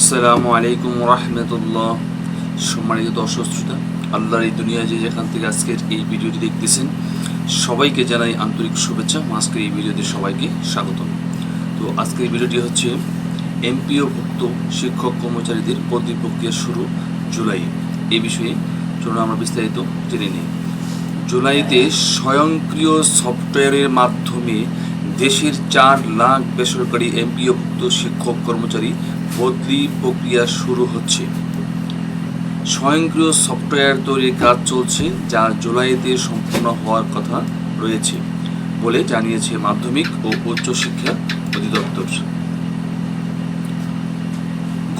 আসসালামু আলাইকুম রহমতুল্লাহ। সম্মানিত দর্শক শ্রোতা, আল্লাহর এই দুনিয়া যে যেখান থেকে আজকের এই ভিডিওটি দেখতেছেন, সবাইকে জানাই আন্তরিক শুভেচ্ছা, আজকের এই ভিডিওতে সবাইকে স্বাগত তো আজকের এই ভিডিওটি হচ্ছে এমপিওভুক্ত শিক্ষক কর্মচারীদের বদলি প্রক্রিয়া শুরু জুলাই। এই বিষয়ে চলুন আমরা বিস্তারিত জেনে নিই। জুলাইতে স্বয়ংক্রিয় সফটওয়্যারের মাধ্যমে দেশের চার লাখ বেসরকারি এমপিওভুক্ত শিক্ষক কর্মচারী বদলি প্রক্রিয়া শুরু হচ্ছে। স্বয়ংক্রিয় সফটওয়্যার তৈরির কাজ চলছে, যা জুলাইতে সম্পূর্ণ হওয়ার কথা রয়েছে বলে জানিয়েছে মাধ্যমিক ও উচ্চশিক্ষা অধিদপ্তর।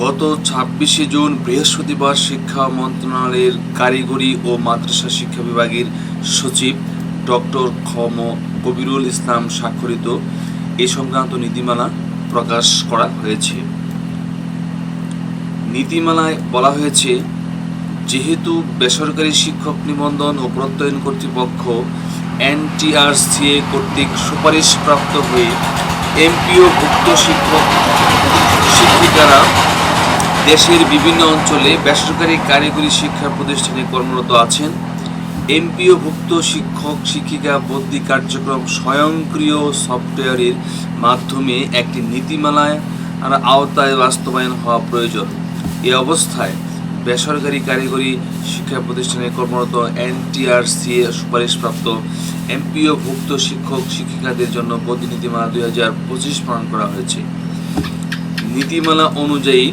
গত ছাব্বিশে জুন বৃহস্পতিবার শিক্ষা মন্ত্রণালয়ের কারিগরি ও মাদ্রাসা শিক্ষা বিভাগের সচিব ডক্টর খম কবিরুল ইসলাম স্বাক্ষরিত এ সংক্রান্ত নীতিমালা প্রকাশ করা হয়েছে। নীতিমালায় বলা হয়েছে, যেহেতু বেসরকারি শিক্ষক নিবন্ধন ও প্রত্যয়ন কর্তৃপক্ষ এনটিআরসিএ কর্তৃক সুপারিশপ্রাপ্ত হয়ে এমপিও ভুক্ত শিক্ষক শিক্ষিকারা দেশের বিভিন্ন অঞ্চলে বেসরকারি কারিগরি শিক্ষা প্রতিষ্ঠানে কর্মরত আছেন। এমপিওভুক্ত শিক্ষক শিক্ষিকা বদলি কার্যক্রম স্বয়ংক্রিয় সফটওয়্যারের মাধ্যমে একটি নীতিমালায় আর আওতায় বাস্তবায়ন হওয়া প্রয়োজন। এ অবস্থায় বেসরকারি কারিগরি শিক্ষা প্রতিষ্ঠানে কর্মরত এনটিআরসি সুপারিশপ্রাপ্ত এমপিওভুক্ত শিক্ষক শিক্ষিকাদের জন্য বদলি নীতিমালা দুই হাজার পঁচিশ প্রণয়ন করা হয়েছে। নীতিমালা অনুযায়ী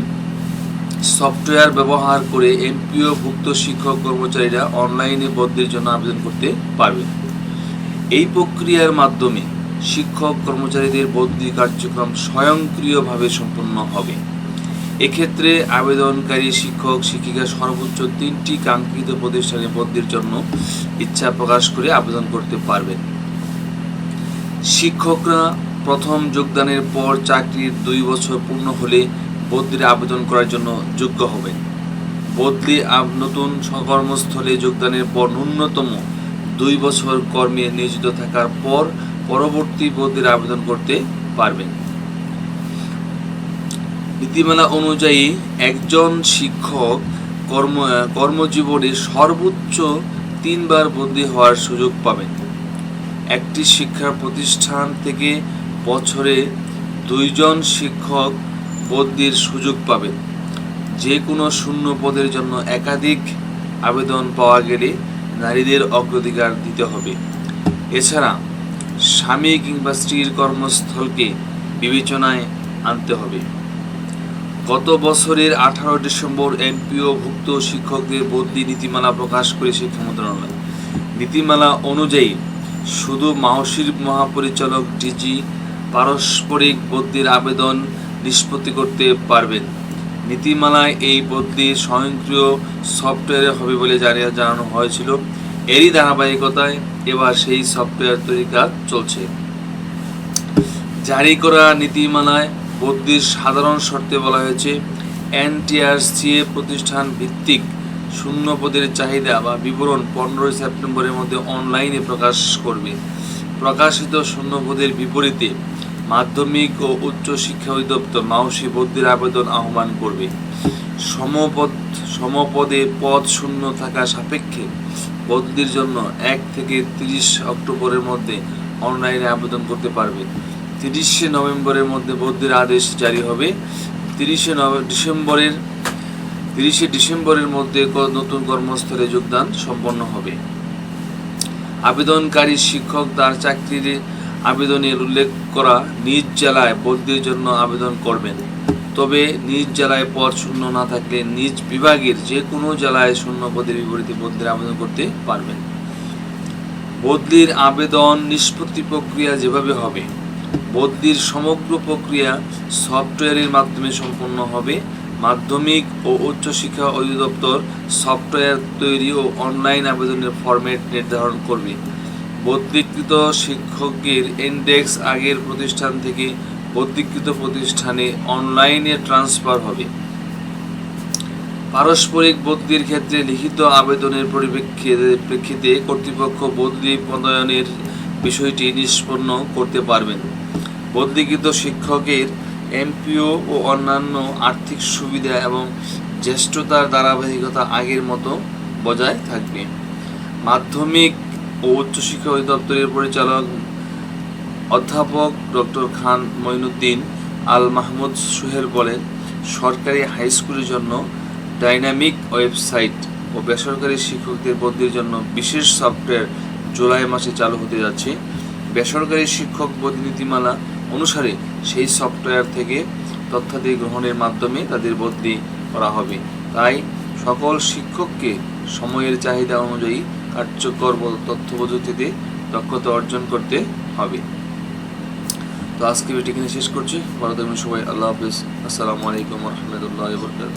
সফটওয়্যার ব্যবহার করে এমপিও ভুক্ত শিক্ষক কর্মচারীরা অনলাইনে বদলির জন্য আবেদন করতে পারবে। এই প্রক্রিয়ার মাধ্যমে শিক্ষক কর্মচারীদের বদলি কার্যক্রম স্বয়ংক্রিয়ভাবে সম্পন্ন হবে। এক্ষেত্রে আবেদনকারী শিক্ষক, শিক্ষিকা সর্বোচ্চ তিনটি কাঙ্ক্ষিত প্রতিষ্ঠানে বদলির জন্য ইচ্ছা প্রকাশ করে আবেদন করতে পারবেন। শিক্ষকরা প্রথম যোগদানের পর চাকরির দুই বছর পূর্ণ হলে বদলির আবেদন করার জন্য যোগ্য হবেন। বদলি নতুন কর্মস্থলে যোগদানের পর ন্যূনতম দুই বছর কর্মে নিয়োজিত থাকার পর পরবর্তী বদলির আবেদন করতে পারবেন। নীতিমালা অনুযায়ী একজন শিক্ষক কর্ম কর্মজীবনে সর্বোচ্চ তিনবার বদলি হওয়ার সুযোগ পাবেন। একটি শিক্ষা প্রতিষ্ঠান থেকে বছরে দুইজন শিক্ষক বদলির সুযোগ পাবেন। যে কোনো শূন্য পদের জন্য একাধিক আবেদন পাওয়া গেলে নারীদের অগ্রাধিকার দিতে হবে। এছাড়া স্বামী কিংবা স্ত্রীর কর্মস্থলকে বিবেচনায় আনতে হবে। গত বছরের আঠারো ডিসেম্বর এমপিও ভুক্ত শিক্ষকদের বদলি নীতিমালা প্রকাশ করে শিক্ষা মন্ত্রণালয় নীতিমালা অনুযায়ী শুধু মাহসির মহাপরিচালক ডিজি পারস্পরিক বদলির আবেদন নিষ্পত্তি করতে পারবেন। নীতিমালায় এই বদলি স্বয়ংক্রিয় সফটওয়্যারে হবে বলে জানিয়ে জানানো হয়েছিল। এরই ধারাবাহিকতায় এবার সেই সফটওয়্যার তৈরির কাজ চলছে। জারি করা নীতিমালায় বদলির সাধারণ শর্তে বলা হয়েছে এনটিআরসিএ প্রতিষ্ঠান ভিত্তিক শূন্য পদের চাহিদা বা বিবরণ পনেরোই সেপ্টেম্বরের মধ্যে অনলাইনে প্রকাশ করবে। প্রকাশিত শূন্য পদের বিপরীতে মাধ্যমিক ও উচ্চ শিক্ষা অধিদপ্তর মাউসি বদলির আবেদন আহ্বান করবে। সমপদ, সমপদে পদ শূন্য থাকা সাপেক্ষে বদলির জন্য এক থেকে তিরিশ অক্টোবরের মধ্যে অনলাইনে আবেদন করতে পারবে। তিরিশে নভেম্বরের মধ্যে বদলির আদেশ জারি হবে। তিরিশে ডিসেম্বরের তিরিশে ডিসেম্বরের মধ্যে নতুন কর্মস্থলে যোগদান সম্পন্ন হবে। আবেদনকারী শিক্ষক তার চাকরির আবেদনের উল্লেখ করা নিজ জেলায় বদলির জন্য আবেদন করবেন। তবে নিজ জেলায় পদ শূন্য না থাকলে নিজ বিভাগের যে কোনো জেলায় শূন্য পদের বিপরীতে বদলির আবেদন করতে পারবেন। বদলির আবেদন নিষ্পত্তি প্রক্রিয়া যেভাবে হবে বদলির সমগ্র প্রক্রিয়া সফটওয়্যারের মাধ্যমে সম্পন্ন হবে। মাধ্যমিক ও উচ্চশিক্ষা অধিদপ্তর সফটওয়্যার তৈরি ও অনলাইন আবেদনের ফরম্যাট নির্ধারণ করবে। বদলিকৃত শিক্ষকের ইন্ডেক্স আগের প্রতিষ্ঠান থেকে বদলিকৃত প্রতিষ্ঠানে অনলাইনে ট্রান্সফার হবে। পারস্পরিক বদলির ক্ষেত্রে লিখিত আবেদনের পরিপ্রেক্ষিতে প্রেক্ষিতে কর্তৃপক্ষ বদলি প্রণয়নের বিষয়টি নিষ্পন্ন করতে পারবেন। বদলিকৃত শিক্ষকের এমপিও ও অন্যান্য আর্থিক সুবিধা এবং জ্যেষ্ঠতার ধারাবাহিকতা আগের মতো বজায় থাকবে। মাধ্যমিক ও উচ্চশিক্ষা অধিদপ্তরের পরিচালক অধ্যাপক ডক্টর খান মঈনুদ্দিন আল মাহমুদ সোহেল বলেন, সরকারি হাই স্কুলের জন্য ডাইনামিক ওয়েবসাইট ও বেসরকারি শিক্ষকদের বদলির জন্য বিশেষ সফটওয়্যার জুলাই মাসে চালু হতে যাচ্ছে। বেসরকারি শিক্ষক বদলি নীতিমালা অনুসারে সেই সফটওয়্যার থেকে তথ্যাদি গ্রহণের মাধ্যমে তাদের বদলি করা হবে। তাই সকল শিক্ষককে সময়ের চাহিদা অনুযায়ী কার্যকর তথ্য প্রযুক্তিতে দক্ষতা অর্জন করতে হবে। তো আজকে ভিডিও এখানে শেষ করছি। ভালো থাকবেন সবাই। আল্লাহ হাফিজ। আসসালামু আলাইকুম রহমতুল্লাহ বরকাত